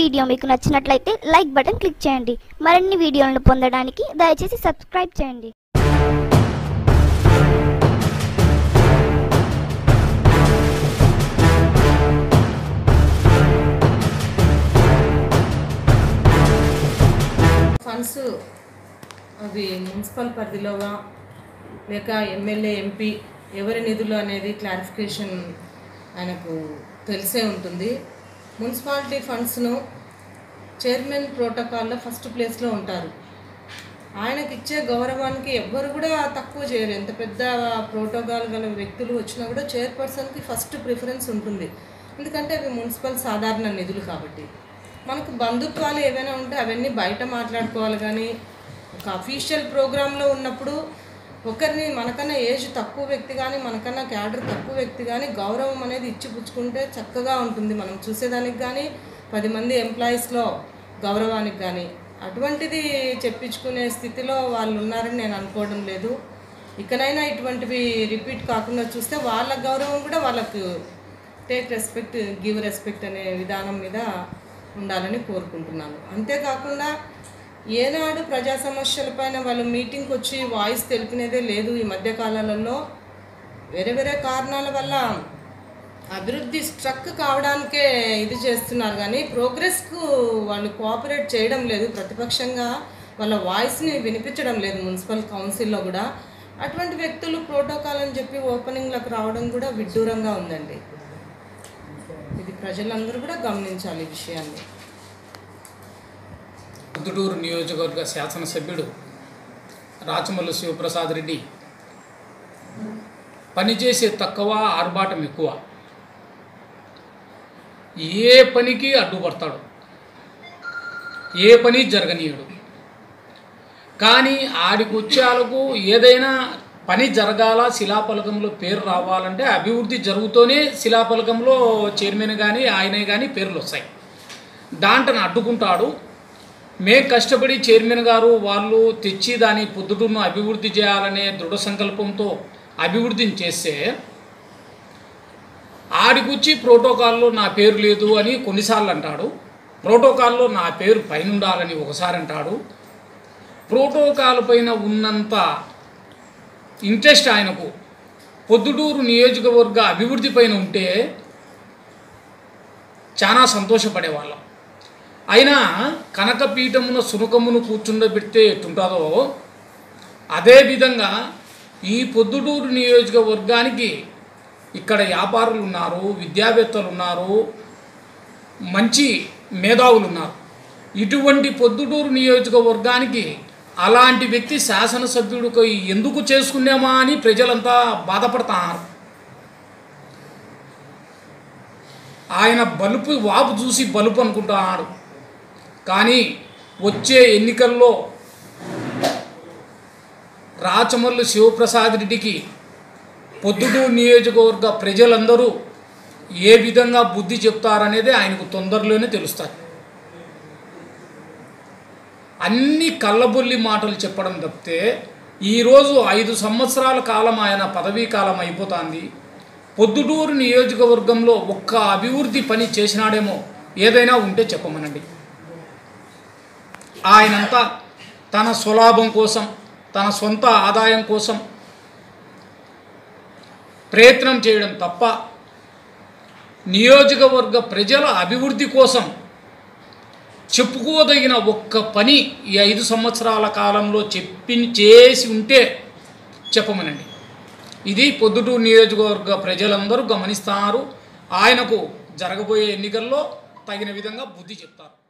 Video మీకు నచ్చినట్లయితే like button click చేయండి. మరిన్ని వీడియోలను పొందడానికి దయచేసి సబ్స్క్రైబ్ చేయండి. ఫండ్స్ అది మున్సిపల్ పరిధిలోగా లేక ఎమ్మెల్యే ఎంపీ ఎవరి నిధులు అనేది క్లారిఫికేషన్ ఆయనకు తెలిసే ఉంటుంది. మున్సిపాలిటీ ఫండ్స్ను చైర్మన్ ప్రోటోకాల్లో ఫస్ట్ ప్లేస్లో ఉంటారు. ఆయనకి ఇచ్చే గౌరవానికి ఎవ్వరు కూడా తక్కువ చేయరు. ఎంత పెద్ద ప్రోటోకాల్ గల వ్యక్తులు వచ్చినా కూడా చైర్పర్సన్కి ఫస్ట్ ప్రిఫరెన్స్ ఉంటుంది. ఎందుకంటే అవి మున్సిపల్ సాధారణ నిధులు కాబట్టి. మనకు బంధుత్వాలు ఏవైనా ఉంటే అవన్నీ బయట మాట్లాడుకోవాలి కానీ ఒక అఫీషియల్ ప్రోగ్రాంలో ఉన్నప్పుడు ఒకరిని మనకన్నా ఏజ్ తక్కువ వ్యక్తి కానీ మనకన్నా క్యాడర్ తక్కువ వ్యక్తి కానీ గౌరవం అనేది ఇచ్చి పుచ్చుకుంటే చక్కగా ఉంటుంది మనం చూసేదానికి కానీ పది మంది ఎంప్లాయీస్లో గౌరవానికి కానీ అటువంటిది చెప్పించుకునే స్థితిలో వాళ్ళు ఉన్నారని నేను అనుకోవడం లేదు. ఇకనైనా ఇటువంటివి రిపీట్ కాకుండా చూస్తే వాళ్ళ గౌరవం కూడా వాళ్ళకు టేక్ రెస్పెక్ట్ గివ్ రెస్పెక్ట్ అనే విధానం మీద ఉండాలని కోరుకుంటున్నాను. అంతేకాకుండా ఏనాడు ప్రజా సమస్యలపైన వాళ్ళు మీటింగ్కి వచ్చి వాయిస్ తెలిపినదే లేదు ఈ మధ్య కాలాలలో. వేరే వేరే కారణాల వల్ల అభివృద్ధి స్ట్రక్ కావడానికే ఇది చేస్తున్నారు కానీ ప్రోగ్రెస్కు వాళ్ళు కోఆపరేట్ చేయడం లేదు. ప్రతిపక్షంగా వాళ్ళ వాయిస్ని వినిపించడం లేదు మున్సిపల్ కౌన్సిల్లో కూడా. అటువంటి వ్యక్తులు ప్రోటోకాల్ అని చెప్పి ఓపెనింగ్లకు రావడం కూడా విడ్డూరంగా ఉందండి. ఇది ప్రజలందరూ కూడా గమనించాలి ఈ విషయాన్ని. పొద్దుటూరు నియోజకవర్గ శాసనసభ్యుడు రాచమల్లు శివప్రసాద్ రెడ్డి. పనిచేసే తక్కువ ఆర్భాటం ఎక్కువ. ఏ పనికి అడ్డుపడతాడు? ఏ పని జరగనీయడు? కానీ ఆడికొచ్చేలకు ఏదైనా పని జరగాల శిలాఫలకంలో పేరు రావాలంటే అభివృద్ధి జరుగుతూనే శిలాఫలకంలో చైర్మన్ కానీ ఆయనే కానీ పేర్లు వస్తాయి. దాంట్ని అడ్డుకుంటాడు. మేము కష్టపడి చైర్మన్ గారు వాళ్ళు తెచ్చి దాని పొద్దుటూరును అభివృద్ధి చేయాలనే దృఢ సంకల్పంతో అభివృద్ధిని చేస్తే ఆడికొచ్చి ప్రోటోకాల్లో నా పేరు లేదు అని కొన్నిసార్లు అంటాడు. ప్రోటోకాల్లో నా పేరు పైన ఉండాలని ఒకసారి అంటాడు. ప్రోటోకాల్ పైన ఉన్నంత ఇంట్రెస్ట్ ఆయనకు. పొద్దుటూరు నియోజకవర్గ అభివృద్ధి పైన ఉంటే చాలా సంతోషపడేవాళ్ళం. అయినా కనకపీఠమున సునకమును కూర్చుండబెడితే ఎట్టుంటుందో అదేవిధంగా ఈ పొద్దుటూరు నియోజకవర్గానికి ఇక్కడ వ్యాపారులు ఉన్నారు విద్యావేత్తలు ఉన్నారు మంచి మేధావులు ఉన్నారు ఇటువంటి పొద్దుటూరు నియోజకవర్గానికి అలాంటి వ్యక్తి శాసనసభ్యుడికి ఎందుకు చేసుకున్నామా అని ప్రజలంతా బాధపడుతున్నారు ఆయన బలుపు వాపు చూసి బలుపు అనుకుంటున్నాడు కానీ వచ్చే ఎన్నికల్లో రాచమల్లు శివప్రసాద్ రెడ్డికి పొద్దుటూరు నియోజకవర్గ ప్రజలందరూ ఏ విధంగా బుద్ధి చెప్తారనేది ఆయనకు తొందరలోనే తెలుస్తుంది అన్ని కళ్ళబొల్లి మాటలు చెప్పడం తప్పితే ఈరోజు ఐదు సంవత్సరాల కాలం ఆయన పదవీ కాలం అయిపోతుంది. పొద్దుటూరు నియోజకవర్గంలో ఒక్క అభివృద్ధి పని చేసినాడేమో ఏదైనా ఉంటే చెప్పమనండి. ఆయనంతా తన స్వలాభం కోసం తన సొంత ఆదాయం కోసం ప్రయత్నం చేయడం తప్ప నియోజకవర్గ ప్రజల అభివృద్ధి కోసం చెప్పుకోదగిన ఒక్క పని ఈ ఐదు సంవత్సరాల కాలంలో చెప్పి చేసి ఉంటే చెప్పమనండి. ఇది పొద్దుటూరు నియోజకవర్గ ప్రజలందరూ గమనిస్తారు. ఆయనకు జరగబోయే ఎన్నికల్లో తగిన విధంగా బుద్ధి చెప్తారు.